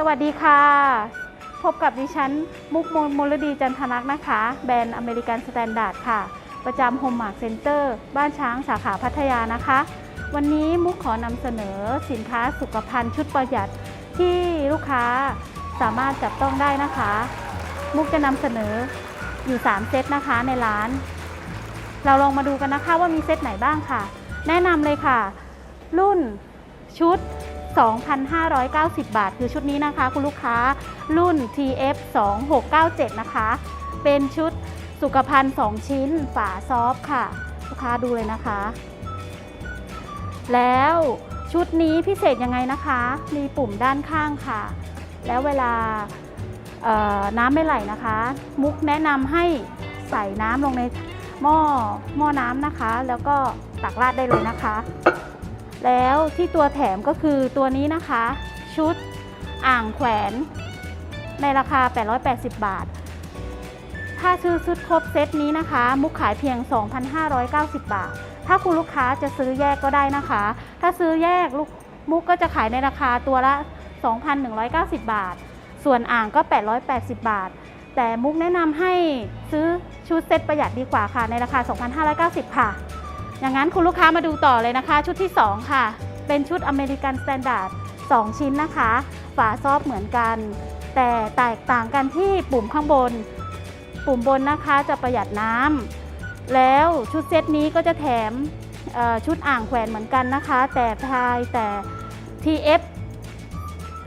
สวัสดีค่ะ พบกับดิฉันมุกมลมลดีจันทนักนะคะ แบรนด์อเมริกันสแตนดาร์ดค่ะ ประจำโฮมมาร์ c เซ็นเตอร์บ้านช้างสาขาพัทยานะคะ วันนี้มุกขอนำเสนอสินค้าสุขภัณฑ์ชุดประหยัดที่ลูกค้าสามารถจับต้องได้นะคะ มุกจะนำเสนออยู่ 3 เซตนะคะในร้าน เราลองมาดูกันนะคะว่ามีเซตไหนบ้างค่ะ แนะนำเลยค่ะ รุ่นชุด 2,590 บาท คือชุดนี้นะคะ คุณลูกค้ารุ่น TF 2697นะคะ เป็นชุดสุขภัณฑ์ 2 ชิ้น ฝาซอฟค่ะ ลูกค้าดูเลยนะคะ แล้วชุดนี้พิเศษยังไงนะคะ มีปุ่มด้านข้างค่ะ แล้วเวลาน้ำไม่ไหลนะคะ มุกแนะนำให้ใส่น้ำลงในหม้อหม้อน้ำนะคะ แล้วก็ตักราดได้เลยนะคะ แล้วที่ตัวแถมก็คือตัวนี้นะคะ ชุดอ่างแขวนในราคา 880 บาท ถ้าซื้อชุดครบเซตนี้นะคะ มุกขายเพียง 2,590 บาท ถ้าคุณลูกค้าจะซื้อแยกก็ได้นะคะ ถ้าซื้อแยกลูกมุกก็จะขายในราคาตัวละ 2,190 บาท ส่วนอ่างก็ 880 บาท แต่มุกแนะนำให้ซื้อชุดเซตประหยัดดีกว่าค่ะ ในราคา 2,590 ค่ะ อย่างนั้นคุณลูกค้ามาดูต่อเลยนะคะ ชุดที่ 2 ค่ะ เป็นชุดอเมริกันสแตนดาร์ด2ชิ้นนะคะ ฝาซอบเหมือนกัน แต่แตกต่างกันที่ปุ่มข้างบน ปุ่มบนนะคะจะประหยัดน้ำแล้วชุดเซตนี้ก็จะแถมชุดอ่างแขวนเหมือนกันนะคะ แต่ภายแต่ TF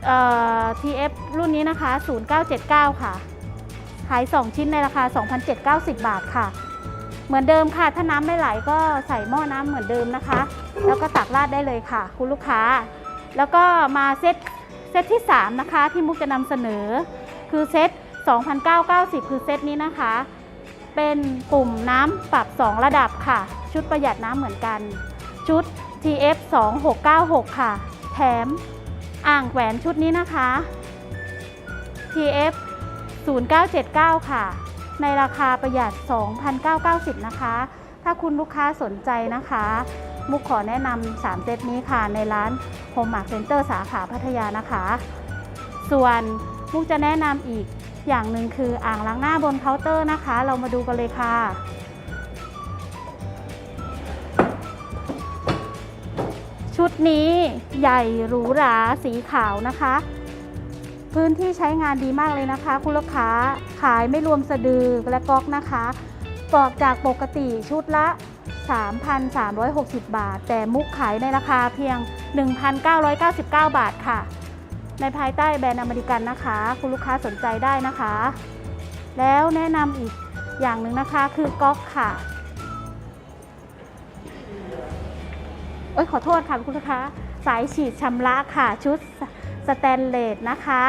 เอ่อ TF รุ่นนี้นะคะ 0979 ค่ะ ขาย 2 ชิ้นในราคา 2,790 บาทค่ะ เหมือนเดิมค่ะ ถ้าน้ำไม่ไหลก็ใส่หม้อน้ำเหมือนเดิมนะคะ แล้วก็ตักราดได้เลยค่ะ คุณลูกค้า แล้วก็มาเซตเซตที่ 3 นะคะ ที่มุกจะนำเสนอ คือเซต2,990 คือเซตนี้นะคะ เป็นปุ่มน้ำปรับ 2 ระดับค่ะ ชุดประหยัดน้ำเหมือนกัน ชุด TF 2696 ค่ะ แถมอ่างแหวนชุดนี้นะคะ TF 0979 ค่ะ ในราคาประหยัด 2,990 นะคะ ถ้าคุณลูกค้าสนใจนะคะ มุกขอแนะนำ3เซตนี้ค่ะ ในร้าน Home Mark Center สาขาพัทยานะคะ ส่วนมุกจะแนะนำอีกอย่างหนึ่งคืออ่างล้างหน้าบนเคาน์เตอร์นะคะ เรามาดูกันเลยค่ะชุดนี้ใหญ่หรูหราสีขาวนะคะ พื้นที่ใช้งานดีมากเลยนะคะ คุณลูกค้าขายไม่รวมสะดือและก๊อกนะคะปอกจากปกติชุดละ 3,360 บาท แต่มุกขายในราคาเพียง 1,999 บาทค่ะ ในภายใต้แบรนด์อเมริกันนะคะ คุณลูกค้าสนใจได้นะคะ แล้วแนะนำอีกอย่างหนึ่งนะคะคือก๊อกค่ะเอ้ยขอโทษค่ะคุณลูกค้า สายฉีดชำระค่ะชุด สแตนเลสนะคะ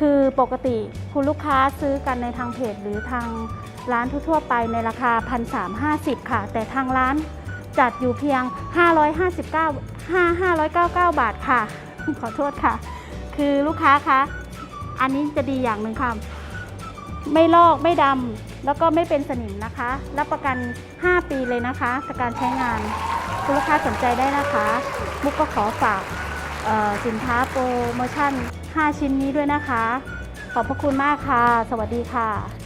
คือปกติคุณลูกค้าซื้อกันในทางเพจหรือทางร้านทั่วไปในราคา 1,350 ค่ะ แต่ทางร้านจัดอยู่เพียง 559 5 599 บาทค่ะ ขอโทษค่ะ คือลูกค้าคะอันนี้จะดีอย่างหนึ่งค่ะ ไม่ลอกไม่ดำแล้วก็ไม่เป็นสนิมนะคะ รับประกัน 5 ปีเลยนะคะจากการใช้งาน คุณลูกค้าสนใจได้นะคะ มุกก็ขอฝาก สินค้าโปรโมชั่น 5 ชิ้นนี้ด้วยนะคะ ขอบพระคุณมากค่ะ สวัสดีค่ะ